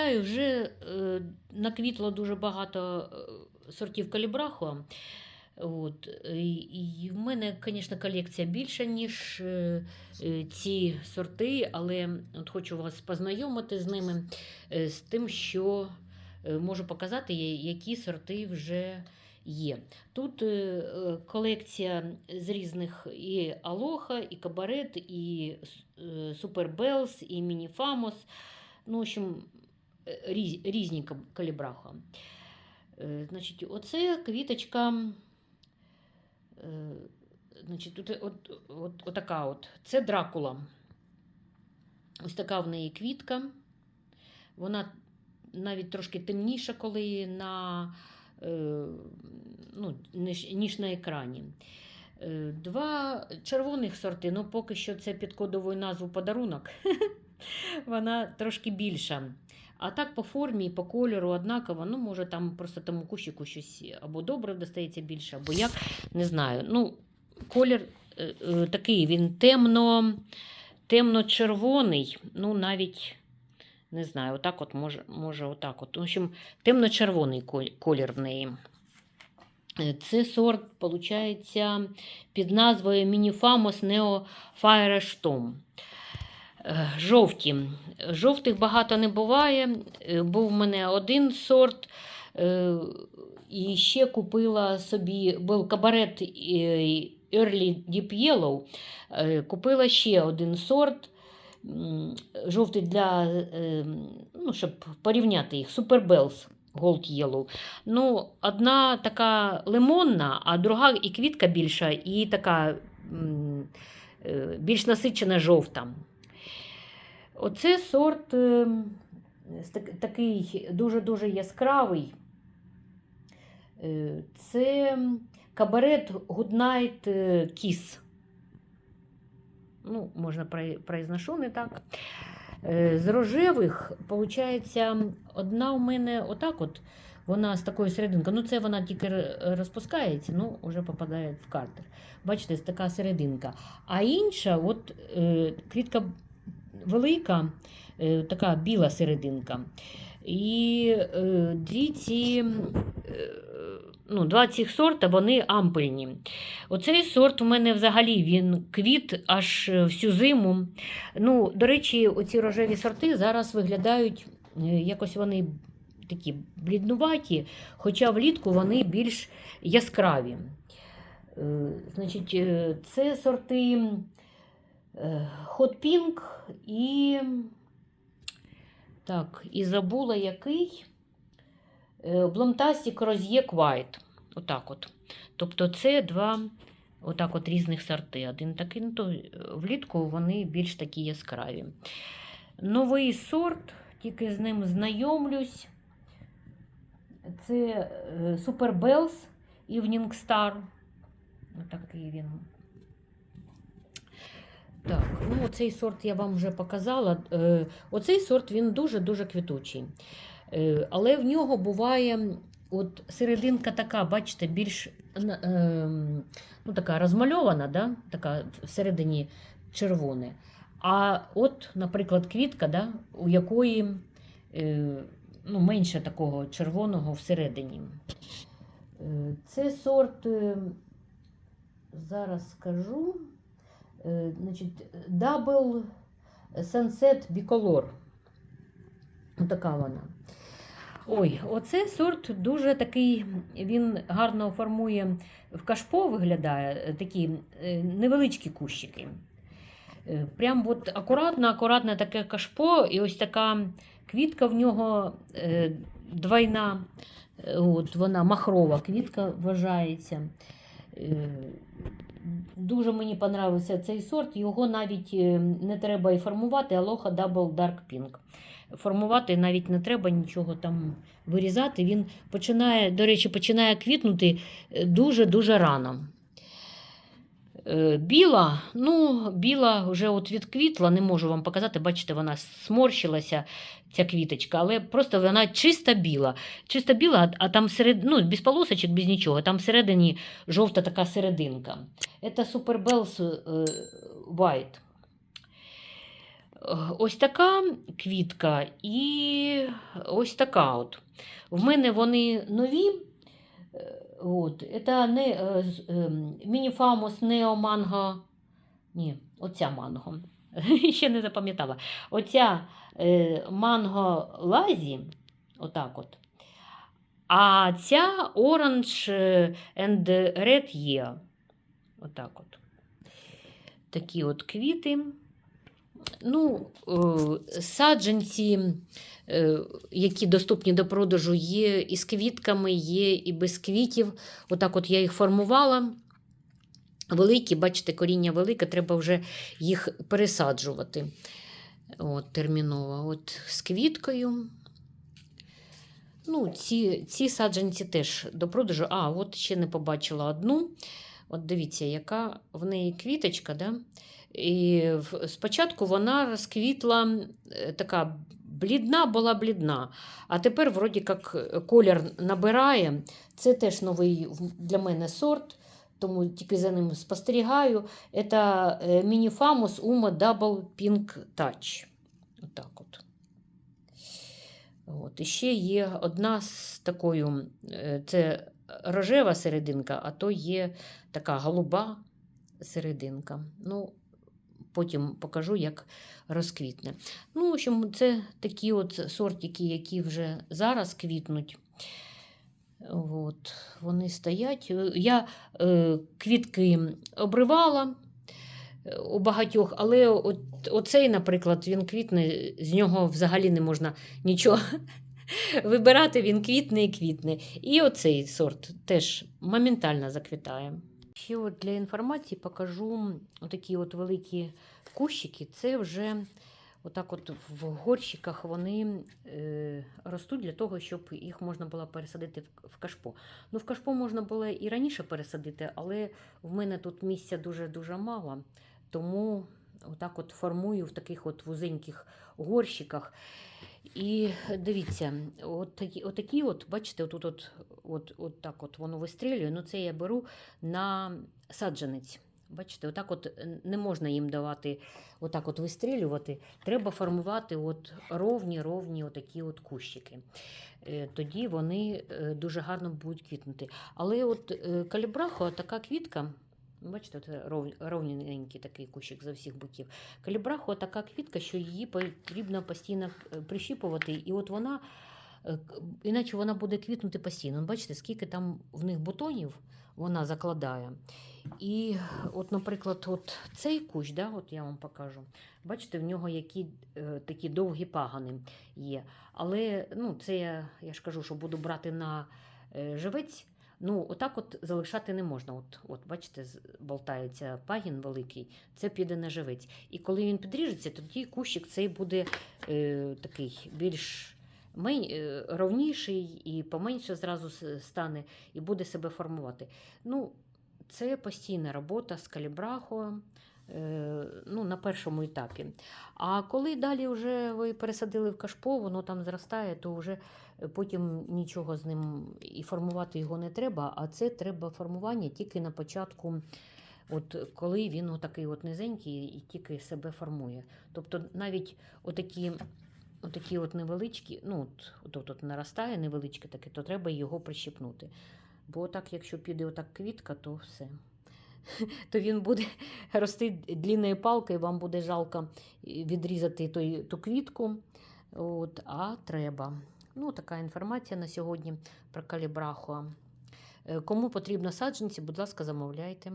пам'ятаю, вже е, наквітло дуже багато е, сортів калібраху. От. І, в мене, звісно, колекція більша, ніж е, ці сорти, але от хочу вас познайомити з ними, з тим, що можу показати, які сорти вже є. Тут колекція з різних і Алоха, і Кабарет, і Супербелс, і Мініфамос. Ну, в общем, різні каб- калібраха. Е, Значить, оце квіточка. е, Значить, тут от, от, отака от. Це дракула. Ось така в неї квітка. Вона навіть трошки темніша, коли на, е, ну, ніж, ніж на екрані. Е, Два червоних сорти, ну поки що це під кодовою назву подарунок. Вона трошки більша. А так по формі і по кольору однаково, ну, може, там просто тому кущику щось або добре достається більше, або як, не знаю. Ну, колір е, е, такий, він темно, темно-червоний, ну, навіть, не знаю, отак от, може, може отак от. В общем, темно-червоний колір в неї. Е, Це сорт, виходить, під назвою Мініфамос Neo Firestorm. Е, Жовті. Жовтих багато не буває. Е, Був в мене один сорт. е, І ще купила собі був кабарет Early Deep Yellow. Купила ще один сорт. Жовтий для, ну, щоб порівняти їх. Bells Gold Yellow. Ну, одна така лимонна, а друга і квітка більша, і така більш насичена жовта. Оце сорт е, так- такий дуже-дуже яскравий. Е, Це кабарет Goodnight е, Kiss. Ну, можна про- произношу не так. Е, З рожевих, виходить, одна у мене отак от. Вона з такою серединкою. Ну, це вона тільки розпускається, ну, вже попадає в картер. Бачите, це така серединка. А інша, от квітка велика, е, така біла серединка. І е, дві ці, е, ну, два цих сорта вони ампельні. Оцей сорт у мене взагалі він квіт аж всю зиму. Ну, до речі, оці рожеві сорти зараз виглядають якось вони такі бліднуваті, хоча влітку вони більш яскраві. Значить, це сорти е, Hot і. Так, і забула який. Е, Blomtastic Rosier White. Отак от. Тобто це два отак от різних сорти. Один такий, ну, то е, влітку вони більш такі яскраві. Новий сорт, тільки з ним знайомлюсь. Це е, Evening Star. Отакий він. Так, ну оцей сорт я вам вже показала. Е, Оцей сорт він дуже-дуже квітучий. Е, Але в нього буває от серединка така, бачите, більш ем, ну, така розмальована, да? така всередині червоне. А от, наприклад, квітка, да? у якої е, ну, менше такого червоного всередині. Е, Це сорт, е, зараз скажу. Е, Значить, Double Sunset Bicolor. Така вона. Ой, оце сорт дуже такий, він гарно формує в кашпо, виглядає е, такі е, невеличкі кущики. Прям от акуратно, акуратне таке кашпо, і ось така квітка в нього двойна, от вона махрова квітка вважається. Дуже мені понравився цей сорт. Його навіть е, не треба і формувати, Aloha Double Dark Pink. Формувати навіть не треба нічого там вирізати. Він починає, до речі, починає квітнути дуже-дуже рано. Е, Біла, ну, біла вже от відквітла, не можу вам показати, бачите, вона сморщилася, ця квіточка, але просто вона чиста біла. Чиста біла, а там серед, ну, без полосочок, без нічого, там всередині жовта така серединка. Це Super Bells е, White. ось така квітка і ось така от. В мене вони нові. Е, От, не е, ем, Мініфамус Нео Манго. Ні, оця манго. Ще не запам'ятала. Оця е, манго лазі, отак от. А ця Orange and Red є. Отак от. Такі от квіти. Ну, е, саджанці, е, які доступні до продажу, є і з квітками, є і без квітів. Отак от я їх формувала. Великі, бачите, коріння велике, треба вже їх пересаджувати. От, терміново. От, з квіткою. Ну, ці, ці саджанці теж до продажу. А, от ще не побачила одну. От дивіться, яка в неї квіточка. Да? І спочатку вона розквітла е, така блідна, була блідна. А тепер, вроді як, е, колір набирає. Це теж новий для мене сорт, тому тільки за ним спостерігаю. Це е, Мініфамус Uma Double Pink Touch. Отак от. От. І ще є одна з такою, це рожева серединка, а то є така голуба серединка. Ну, потім покажу, як розквітне. Ну, в общем, це такі от сортики, які вже зараз квітнуть. От, вони стоять. Я е, квітки обривала е, у багатьох, але от, оцей, наприклад, він квітне, з нього взагалі не можна нічого вибирати, він квітне і квітне. І оцей сорт теж моментально заквітає. Ще от для інформації покажу такі от великі кущики. Це вже отак от в горщиках вони е, ростуть для того, щоб їх можна було пересадити в, кашпо. Ну, в кашпо можна було і раніше пересадити, але в мене тут місця дуже-дуже мало. Тому отак от формую в таких от вузеньких горщиках. І дивіться, от такі, от такі от, бачите, отут от, от, от так от воно вистрілює. Ну, це я беру на саджанець. Бачите, отак от не можна їм давати отак от вистрілювати. Треба формувати от ровні-ровні отакі от кущики. Е, Тоді вони е, дуже гарно будуть квітнути. Але от е, калібрахо, така квітка, бачите, ров- ровненький такий кущик за всіх боків. Калібрахо така квітка, що її потрібно постійно е, прищіпувати, і от вона, е, іначе вона буде квітнути постійно. Бачите, скільки там в них бутонів вона закладає. І от, наприклад, от цей кущ, да, от я вам покажу. Бачите, в нього які е, такі довгі пагани є. Але ну, це я ж кажу, що буду брати на е, живець. Ну, отак от залишати не можна. От, от бачите, болтається пагін великий, це піде на живець. І коли він підріжеться, тоді кущик цей буде е, такий більш е, ровніший і поменше зразу стане, і буде себе формувати. Ну, це постійна робота з калібрахо е, ну, на першому етапі. А коли далі вже ви пересадили в кашпо, воно там зростає, то вже е, потім нічого з ним і формувати його не треба, а це треба формування тільки на початку. От коли він отакий от низенький і тільки себе формує. Тобто навіть отакі, отакі от невеличкі, ну от, от, от наростає невеличке таке, то треба його прищепнути. Бо так, якщо піде отак квітка, то все. То він буде рости длінною палкою, вам буде жалко відрізати той, ту квітку. От, а треба. Ну, така інформація на сьогодні про калібрахуа. Е, Кому потрібно саджанці, будь ласка, замовляйте.